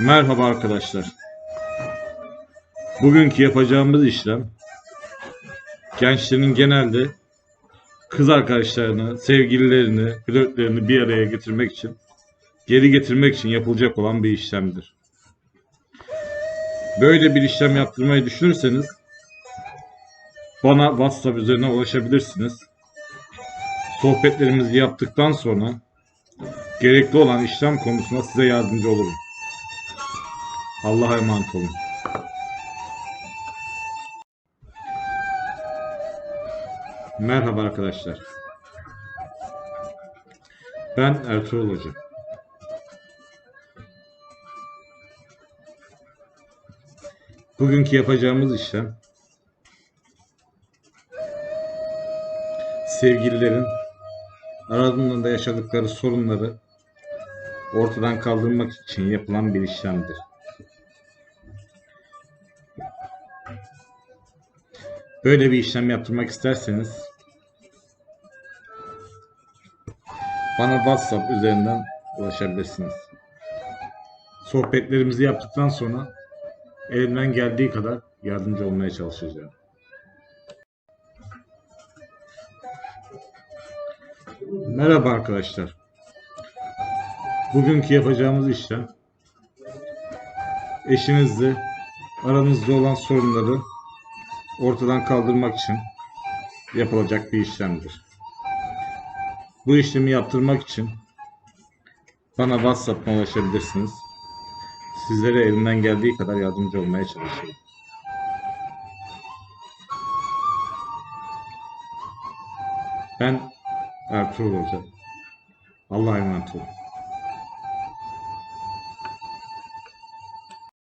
Merhaba arkadaşlar. Bugünkü yapacağımız işlem gençlerin genelde kız arkadaşlarını, sevgililerini, flörtlerini bir araya getirmek için, geri getirmek için yapılacak olan bir işlemdir. Böyle bir işlem yaptırmayı düşünürseniz bana WhatsApp üzerinden ulaşabilirsiniz. Sohbetlerimizi yaptıktan sonra gerekli olan işlem konusunda size yardımcı olurum. Allah'a emanet olun. Merhaba arkadaşlar. Ben Ertuğrul Hoca. Bugünkü yapacağımız işlem sevgililerin aralarında yaşadıkları sorunları ortadan kaldırmak için yapılan bir işlemdir. Böyle bir işlem yaptırmak isterseniz bana WhatsApp üzerinden ulaşabilirsiniz. Sohbetlerimizi yaptıktan sonra elimden geldiği kadar yardımcı olmaya çalışacağım. Merhaba arkadaşlar. Bugünkü yapacağımız işlem eşinizle aranızda olan sorunları ortadan kaldırmak için yapılacak bir işlemdir. Bu işlemi yaptırmak için bana WhatsApp'tan ulaşabilirsiniz. Sizlere elimden geldiği kadar yardımcı olmaya çalışıyorum. Ben Ertuğrul Hoca. Allah'a emanet olun.